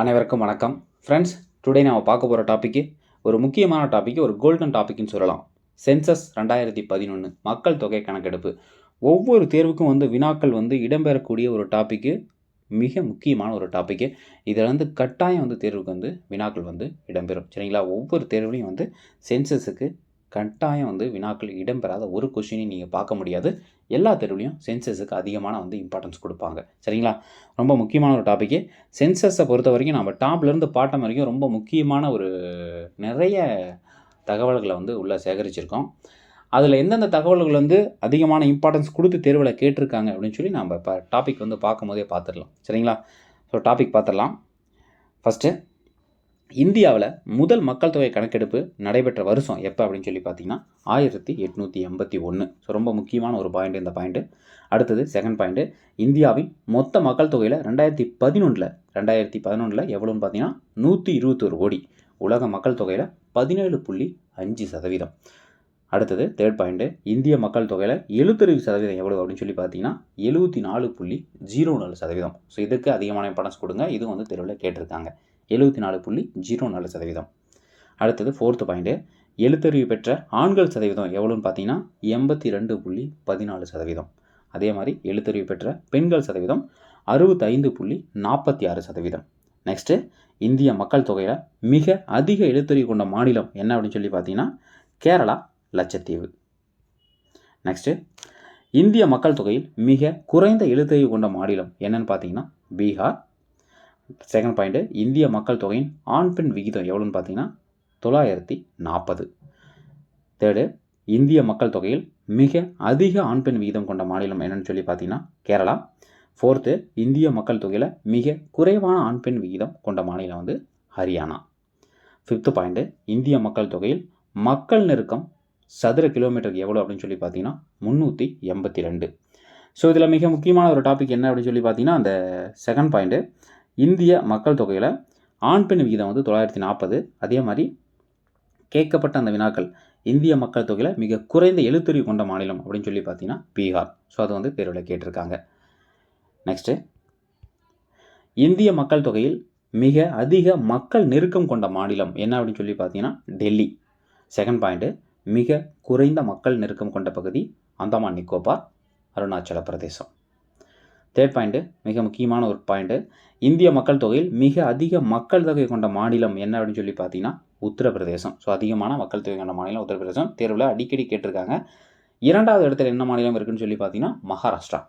அனைவருக்கும் வணக்கம். Friends today நம்ம பார்க்க போகிற டாப்பிக்கு ஒரு முக்கியமான டாபிக் ஒரு கோல்டன் டாபிக்னு சொல்லலாம். சென்சஸ் ரெண்டாயிரத்தி பதினொன்று மக்கள் தொகை கணக்கெடுப்பு. ஒவ்வொரு தேர்வுக்கும் வந்து வினாக்கள் வந்து இடம்பெறக்கூடிய ஒரு டாப்பிக்கு மிக முக்கியமான ஒரு டாப்பிக்கு இதில் வந்து கட்டாயம் வந்து தேர்வுக்கு வந்து வினாக்கள் வந்து இடம்பெறும். சரிங்களா? ஒவ்வொரு தேர்வுலையும் வந்து சென்சஸுக்கு கட்டாயம் வந்து வினாக்கள் இடம்பெறாத ஒரு கொஷினையும் நீங்கள் பார்க்க முடியாது. எல்லா தெருவிலையும் சென்சஸுக்கு அதிகமான வந்து இம்பார்ட்டன்ஸ் கொடுப்பாங்க. சரிங்களா? ரொம்ப முக்கியமான ஒரு டாப்பிக்கு சென்சஸை பொறுத்த வரைக்கும் நம்ம டாப்லேருந்து பாட்டம் வரைக்கும் ரொம்ப முக்கியமான ஒரு நிறைய தகவல்களை வந்து உள்ளே சேகரிச்சிருக்கோம். அதில் எந்தெந்த தகவல்கள் வந்து அதிகமான இம்பார்ட்டன்ஸ் கொடுத்து தேர்வில் கேட்டிருக்காங்க அப்படின்னு சொல்லி நம்ம இப்போ டாபிக் வந்து பார்க்கும்போதே பார்த்துடலாம். சரிங்களா? ஸோ டாபிக் பார்த்துடலாம். ஃபஸ்ட்டு இந்தியாவில் முதல் மக்கள் தொகை கணக்கெடுப்பு நடைபெற்ற வருஷம் எப்போ அப்படின்னு சொல்லி பார்த்தீங்கன்னா ஆயிரத்தி எட்நூற்றி எண்பத்தி ஒன்று ஸோ ரொம்ப முக்கியமான ஒரு பாயிண்ட் இந்த பாயிண்ட்டு அடுத்தது செகண்ட் பாயிண்ட்டு இந்தியாவின் மொத்த மக்கள் தொகையில் ரெண்டாயிரத்தி பதினொன்றில் ரெண்டாயிரத்தி பதினொன்றில் எவ்வளோன்னு பார்த்தீங்கன்னா நூற்றி இருபத்தொரு கோடி. உலக மக்கள் தொகையில் பதினேழு புள்ளி அஞ்சு சதவீதம். அடுத்தது தேர்ட் பாயிண்ட்டு இந்திய மக்கள் தொகையில் எழுபத்தறிவு சதவீதம் எவ்வளோ அப்படின்னு சொல்லி பார்த்தீங்கன்னா எழுபத்தி நாலு புள்ளி ஜீரோ நாலு சதவீதம். ஸோ இதுக்கு அதிகமான இம்பார்ட்டன்ஸ் கொடுங்க. இதுவும் வந்து தெருவில் கேட்டிருக்காங்க. எழுபத்தி நாலு புள்ளி ஜீரோ நாலு சதவீதம். அடுத்தது ஃபோர்த்து பாயிண்ட்டு எழுத்தறிவு பெற்ற ஆண்கள் சதவீதம் எவ்வளோன்னு பார்த்தீங்கன்னா எண்பத்தி ரெண்டு புள்ளி பதினாலு சதவீதம். அதே மாதிரி எழுத்தறிவு பெற்ற பெண்கள் சதவீதம் அறுபத்தைந்து புள்ளி நாற்பத்தி ஆறு சதவீதம். நெக்ஸ்ட்டு இந்திய மக்கள் தொகையில் மிக அதிக எழுத்தறிவு கொண்ட மாநிலம் என்ன அப்படின்னு சொல்லி பார்த்தீங்கன்னா கேரளா லட்சத்தீவு. நெக்ஸ்ட்டு இந்திய மக்கள் தொகையில் மிக குறைந்த எழுத்தறிவு கொண்ட மாநிலம் என்னன்னு பார்த்தீங்கன்னா பீகார் செகண்ட் பாயிண்ட்டு இந்திய மக்கள் தொகையின் ஆண் பெண் விகிதம் எவ்வளோன்னு பார்த்தீங்கன்னா தொள்ளாயிரத்தி நாற்பது. தேர்டு இந்திய மக்கள் தொகையில் மிக அதிக ஆண் பெண் விகிதம் கொண்ட மாநிலம் என்னன்னு சொல்லி பார்த்தீங்கன்னா கேரளா. ஃபோர்த்து இந்திய மக்கள் தொகையில் மிக குறைவான ஆண் பெண் விகிதம் கொண்ட மாநிலம் வந்து ஹரியானா. ஃபிஃப்த்து பாயிண்ட்டு இந்திய மக்கள் தொகையில் மக்கள் நெருக்கம் சதுர கிலோமீட்டருக்கு எவ்வளோ அப்படின்னு சொல்லி பார்த்தீங்கன்னா முந்நூற்றி எண்பத்தி ரெண்டு. ஸோ இதில் மிக முக்கியமான ஒரு டாபிக் என்ன அப்படின்னு சொல்லி பார்த்தீங்கன்னா அந்த செகண்ட் பாயிண்ட்டு இந்திய மக்கள் தொகையில் ஆண் பெண் விகிதம் வந்து தொள்ளாயிரத்தி நாற்பது அதே மாதிரி கேட்கப்பட்ட அந்த வினாக்கள் இந்திய மக்கள் தொகையில் மிக குறைந்த எழுத்துறி கொண்ட மாநிலம் அப்படின்னு சொல்லி பார்த்தீங்கன்னா பீகார். ஸோ அது வந்து தேர்வில் கேட்டிருக்காங்க. நெக்ஸ்ட்டு இந்திய மக்கள் தொகையில் மிக அதிக மக்கள் நெருக்கம் கொண்ட மாநிலம் என்ன அப்படின்னு சொல்லி பார்த்தீங்கன்னா டெல்லி. செகண்ட் பாயிண்ட்டு மிக குறைந்த மக்கள் நெருக்கம் கொண்ட பகுதி அந்தமான் நிக்கோபார் அருணாச்சல பிரதேசம். தேர்ட் பாயிண்ட்டு மிக முக்கியமான ஒரு பாயிண்ட்டு இந்திய மக்கள் தொகையில் மிக அதிக மக்கள் தொகை கொண்ட மாநிலம் என்ன அப்படின்னு சொல்லி பார்த்தீங்கன்னா உத்தரப்பிரதேசம். ஸோ அதிகமான மக்கள் தொகை கொண்ட மாநிலம் உத்தரப்பிரதேசம். தேர்வில் அடிக்கடி கேட்டிருக்காங்க. இரண்டாவது இடத்துல என்ன மாநிலம் இருக்குன்னு சொல்லி பார்த்தீங்கன்னா மகாராஷ்டிரா.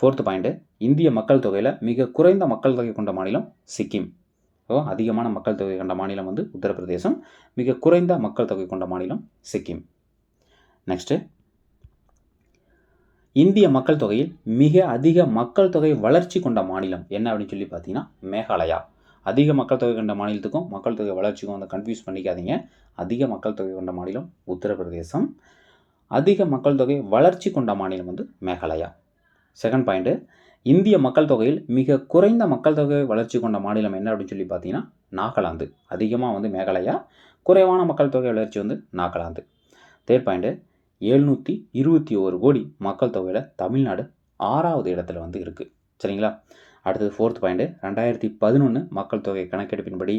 ஃபோர்த்து பாயிண்ட்டு இந்திய மக்கள் தொகையில் மிக குறைந்த மக்கள் தொகை கொண்ட மாநிலம் சிக்கிம். ஸோ அதிகமான மக்கள் தொகை கொண்ட மாநிலம் வந்து உத்தரப்பிரதேசம். மிக குறைந்த மக்கள் தொகை கொண்ட மாநிலம் சிக்கிம். நெக்ஸ்ட்டு இந்திய மக்கள் தொகையில் மிக அதிக மக்கள் தொகை வளர்ச்சி கொண்ட மாநிலம் என்ன அப்படின்னு சொல்லி பார்த்தீங்கன்னா மேகாலயா. அதிக மக்கள் தொகை கொண்ட மாநிலத்துக்கும் மக்கள் தொகை வளர்ச்சிக்கும் வந்து கன்ஃபியூஸ் பண்ணிக்காதீங்க. அதிக மக்கள் தொகை கொண்ட மாநிலம் உத்தரப்பிரதேசம். அதிக மக்கள் தொகை வளர்ச்சி கொண்ட மாநிலம் வந்து மேகாலயா. செகண்ட் பாயிண்ட்டு இந்திய மக்கள் தொகையில் மிக குறைந்த மக்கள் தொகை வளர்ச்சி கொண்ட மாநிலம் என்ன அப்படின்னு சொல்லி பார்த்தீங்கன்னா நாகாலாந்து. அதிகமாக வந்து மேகாலயா குறைவான மக்கள் தொகை வளர்ச்சி வந்து நாகாலாந்து. தேர்ட் பாயிண்ட்டு எழுநூற்றி இருபத்தி ஒரு கோடி மக்கள் தொகையில் தமிழ்நாடு ஆறாவது இடத்துல வந்து இருக்குது சரிங்களா? அடுத்தது ஃபோர்த் பாயிண்ட்டு ரெண்டாயிரத்தி பதினொன்று மக்கள் தொகை கணக்கெடுப்பின்படி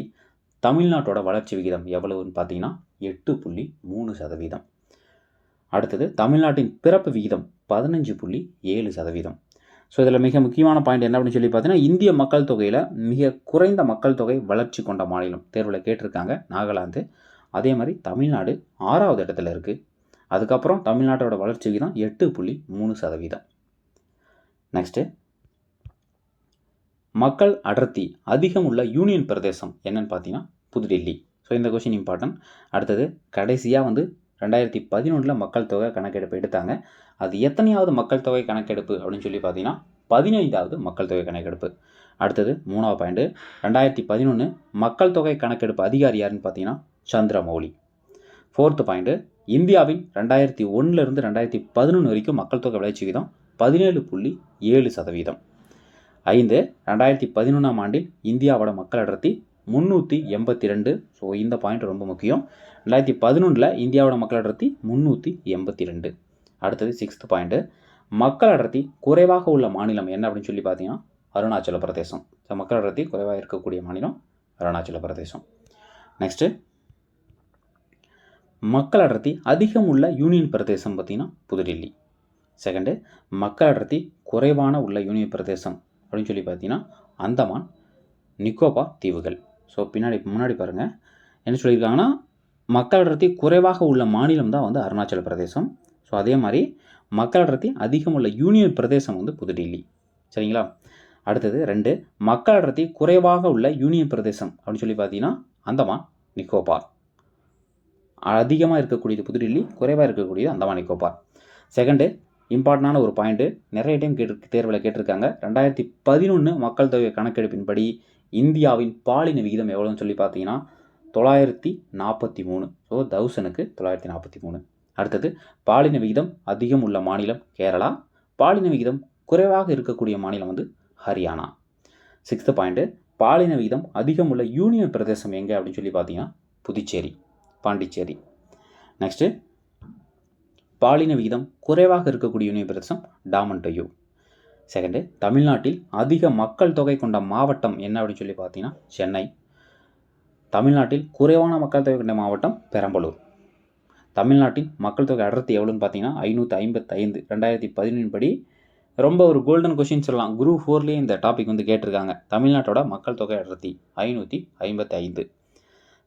தமிழ்நாட்டோட வளர்ச்சி விகிதம் எவ்வளவுன்னு பார்த்தீங்கன்னா எட்டு புள்ளி மூணு சதவீதம். அடுத்தது தமிழ்நாட்டின் பிறப்பு விகிதம் பதினஞ்சு புள்ளி ஏழு சதவீதம். ஸோ இதில் மிக முக்கியமான பாயிண்ட் என்ன அப்படின்னு சொல்லி பார்த்தீங்கன்னா இந்திய மக்கள் தொகையில் மிக குறைந்த மக்கள் தொகை வளர்ச்சி கொண்ட மாநிலம். தேர்வில் கேட்டிருக்காங்க நாகாலாந்து. அதே மாதிரி தமிழ்நாடு ஆறாவது இடத்துல இருக்குது அதுக்கப்புறம் தமிழ்நாட்டோட வளர்ச்சி விகிதம் எட்டு புள்ளி மூணு சதவீதம். நெக்ஸ்ட்டு மக்கள் அடர்த்தி அதிகம் உள்ள யூனியன் பிரதேசம் என்னன்னு பார்த்தீங்கன்னா புதுடெல்லி. ஸோ இந்த கொஷின் இம்பார்ட்டன்ட் அடுத்தது கடைசியாக வந்து ரெண்டாயிரத்தி பதினொன்றில் மக்கள் தொகை கணக்கெடுப்பு எடுத்தாங்க. அது எத்தனையாவது மக்கள் தொகை கணக்கெடுப்பு அப்படின்னு சொல்லி பார்த்தீங்கன்னா பதினைந்தாவது மக்கள் தொகை கணக்கெடுப்பு. அடுத்தது மூணாவது பாயிண்ட்டு ரெண்டாயிரத்தி பதினொன்று மக்கள் தொகை கணக்கெடுப்பு அதிகாரி யாருன்னு பார்த்தீங்கன்னா சந்திரமௌலி. ஃபோர்த்து பாயிண்ட்டு இந்தியாவின் ரெண்டாயிரத்தி ஒன்றுலேருந்து ரெண்டாயிரத்தி பதினொன்று வரைக்கும் மக்கள் தொகை வளர்ச்சி விகிதம் பதினேழு புள்ளி ஏழு சதவீதம். ஐந்து ரெண்டாயிரத்தி பதினொன்றாம் ஆண்டில் இந்தியாவோட மக்கள் அடர்த்தி முந்நூற்றி எண்பத்தி ரெண்டு. ஸோ இந்த பாயிண்ட் ரொம்ப முக்கியம். ரெண்டாயிரத்தி பதினொன்றில் இந்தியாவோட மக்கள் அடர்த்தி முந்நூற்றி எண்பத்தி ரெண்டு. அடுத்தது சிக்ஸ்த் பாயிண்ட்டு மக்கள் அடர்த்தி குறைவாக உள்ள மாநிலம் என்ன அப்படின்னு சொல்லி பார்த்தீங்கன்னா அருணாச்சல பிரதேசம் ஸோ மக்கள் அடர்த்தி குறைவாக இருக்கக்கூடிய மாநிலம் அருணாச்சல பிரதேசம் நெக்ஸ்ட்டு மக்கள் அடர்த்தி அதிகம் உள்ள யூனியன் பிரதேசம் பார்த்திங்கன்னா புதுடில்லி. செகண்டு மக்கள் அடர்த்தி குறைவான உள்ள யூனியன் பிரதேசம் அப்படின்னு சொல்லி பார்த்தீங்கன்னா அந்தமான் நிக்கோபார் தீவுகள். ஸோ பின்னாடி முன்னாடி பாருங்கள் என்ன சொல்லியிருக்காங்கன்னா மக்கள் அடர்த்தி குறைவாக உள்ள மாநிலம் தான் வந்து அருணாச்சல பிரதேசம். ஸோ அதே மாதிரி மக்கள் அடர்த்தி அதிகம் உள்ள யூனியன் பிரதேசம் வந்து புதுடில்லி. சரிங்களா? அடுத்தது ரெண்டு மக்கள் அடர்த்தி குறைவாக உள்ள யூனியன் பிரதேசம் அப்படின்னு சொல்லி பார்த்தீங்கன்னா அந்தமான் நிக்கோபார். அதிகமாக இருக்கக்கூடியது புதுடில்லி குறைவாக இருக்கக்கூடியது அந்தமான் நிக்கோபார் செகண்டு இம்பார்ட்டண்டான ஒரு பாயிண்ட்டு நிறைய டைம் கேட்டு தேர்வில் கேட்டிருக்காங்க. ரெண்டாயிரத்தி பதினொன்று மக்கள் தொகை கணக்கெடுப்பின்படி இந்தியாவின் பாலின விகிதம் எவ்வளோன்னு சொல்லி பார்த்தீங்கன்னா தொள்ளாயிரத்தி நாற்பத்தி மூணு. ஸோ தௌசனுக்கு தொள்ளாயிரத்தி நாற்பத்தி மூணு. அடுத்தது பாலின விகிதம் அதிகம் உள்ள மாநிலம் கேரளா. பாலின விகிதம் குறைவாக இருக்கக்கூடிய மாநிலம் வந்து ஹரியானா. சிக்ஸ்த்து பாயிண்ட்டு பாலின விகிதம் அதிகம் உள்ள யூனியன் பிரதேசம் எங்கே அப்படின்னு சொல்லி பார்த்தீங்கன்னா புதுச்சேரி. பாண்டிச்சேரி. நெக்ஸ்ட்டு பாலின விகிதம் குறைவாக இருக்கக்கூடிய யூனியன் பிரதேசம் டாமன் டையூ செகண்டு தமிழ்நாட்டில் அதிக மக்கள் தொகை கொண்ட மாவட்டம் என்ன அப்படின்னு சொல்லி பார்த்தீங்கன்னா சென்னை. தமிழ்நாட்டில் குறைவான மக்கள் தொகை கொண்ட மாவட்டம் பெரம்பலூர். தமிழ்நாட்டின் மக்கள் தொகை அடர்த்தி எவ்வளோன்னு பார்த்தீங்கன்னா ஐநூற்றி ஐம்பத்தைந்து. ரெண்டாயிரத்தி பதினேழு படி ரொம்ப ஒரு கோல்டன் கொஷின் சொல்லலாம். குரூப் ஃபோர்லேயே இந்த டாபிக் வந்து கேட்டிருக்காங்க. தமிழ்நாட்டோட மக்கள் தொகை அடர்த்தி ஐநூற்றி ஐம்பத்தி ஐந்து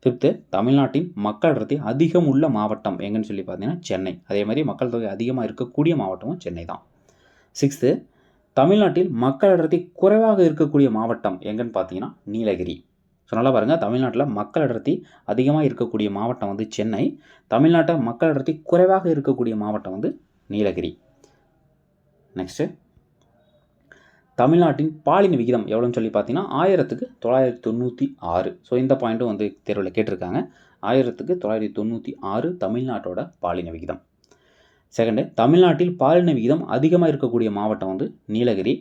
ஃபிஃப்த்து தமிழ்நாட்டின் மக்கள் அடர்த்தி அதிகம் உள்ள மாவட்டம் எங்கன்னு சொல்லி பார்த்தீங்கன்னா சென்னை. அதே மாதிரி மக்கள் தொகை அதிகமாக இருக்கக்கூடிய மாவட்டமும் சென்னை தான். சிக்ஸ்த்து தமிழ்நாட்டில் மக்கள் அடர்த்தி குறைவாக இருக்கக்கூடிய மாவட்டம் எங்கன்னு பார்த்தீங்கன்னா நீலகிரி. ஸோ நல்லா பாருங்கள் தமிழ்நாட்டில் மக்கள் அடர்த்தி அதிகமாக இருக்கக்கூடிய மாவட்டம் வந்து சென்னை. தமிழ்நாட்டை மக்கள் அடர்த்தி குறைவாக இருக்கக்கூடிய மாவட்டம் வந்து நீலகிரி. நெக்ஸ்ட்டு தமிழ்நாட்டின் பாலின விகிதம் எவ்வளோன்னு சொல்லி பார்த்தீங்கன்னா ஆயிரத்துக்கு தொள்ளாயிரத்தி தொண்ணூற்றி ஆறு. ஸோ இந்த பாயிண்ட்டும் வந்து தேர்வில் கேட்டிருக்காங்க. ஆயிரத்துக்கு தொள்ளாயிரத்தி தொண்ணூற்றி ஆறு தமிழ்நாட்டோட பாலின விகிதம். செகண்டு தமிழ்நாட்டில் பாலின விகிதம் அதிகமாக இருக்கக்கூடிய மாவட்டம் வந்து நீலகிரி.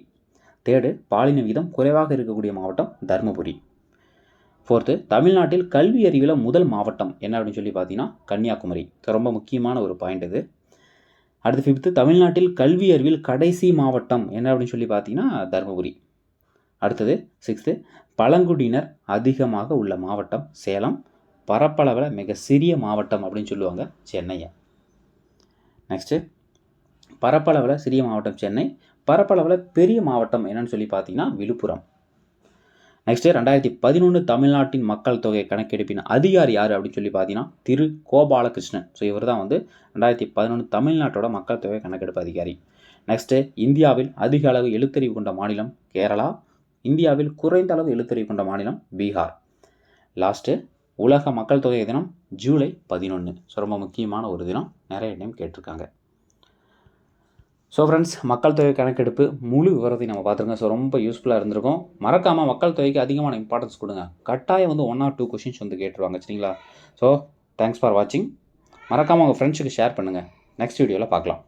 தேர்டு பாலின விகிதம் குறைவாக இருக்கக்கூடிய மாவட்டம் தருமபுரி. ஃபோர்த்து தமிழ்நாட்டில் கல்வி அறிவில் முதல் மாவட்டம் என்ன அப்படின்னு சொல்லி பார்த்தீங்கன்னா கன்னியாகுமரி. ரொம்ப முக்கியமான ஒரு பாயிண்ட் இது. அடுத்து ஃபிஃப்த்து தமிழ்நாட்டில் கல்வி அறிவில் கடைசி மாவட்டம் என்ன அப்படின்னு சொல்லி பார்த்தீங்கன்னா தருமபுரி. அடுத்தது சிக்ஸ்த்து பழங்குடியினர் அதிகமாக உள்ள மாவட்டம் சேலம். பரப்பளவில் மிக சிறிய மாவட்டம் அப்படின்னு சொல்லுவாங்க சென்னையை. நெக்ஸ்ட்டு பரப்பளவில் சிறிய மாவட்டம் சென்னை. பரப்பளவில் பெரிய மாவட்டம் என்னன்னு சொல்லி பார்த்தீங்கன்னா விழுப்புரம். நெக்ஸ்ட்டு ரெண்டாயிரத்தி பதினொன்று தமிழ்நாட்டின் மக்கள் தொகை கணக்கெடுப்பின் அதிகாரி யார் அப்படின்னு சொல்லி பார்த்தீங்கன்னா திரு. கோபாலகிருஷ்ணன். ஸோ இவர் தான் வந்து ரெண்டாயிரத்தி பதினொன்று தமிழ்நாட்டோட மக்கள் தொகை கணக்கெடுப்பு அதிகாரி. நெக்ஸ்ட்டு இந்தியாவில் அதிக அளவு எழுத்தறிவு கொண்ட மாநிலம் கேரளா. இந்தியாவில் குறைந்த அளவு எழுத்தறிவு கொண்ட மாநிலம் பீகார். லாஸ்ட்டு உலக மக்கள் தொகை தினம் ஜூலை பதினொன்று ஸோ ரொம்ப முக்கியமான ஒரு தினம். நிறைய டைம் கேட்டிருக்காங்க. ஸோ ஃப்ரெண்ட்ஸ் மக்கள் தொகை கணக்கெடுப்பு முழு விவரத்தையும் நம்ம பார்த்துருங்க ஸோ ரொம்ப யூஸ்ஃபுல்லாக இருந்திருக்கும். மறக்காமல் மக்கள் தொகைக்கு அதிகமான இம்பார்ட்டன்ஸ் கொடுங்க. கட்டாயம் வந்து ஒன் ஆர் டூ கொஷின்ஸ் வந்து கேட்டுருவாங்க சரிங்களா? ஸோ தேங்க்ஸ் ஃபார் வாட்சிங் மறக்காமல் உங்கள் ஃப்ரெண்ட்ஸுக்கு ஷேர் பண்ணுங்கள் நெக்ஸ்ட் வீடியோவில் பார்க்கலாம்.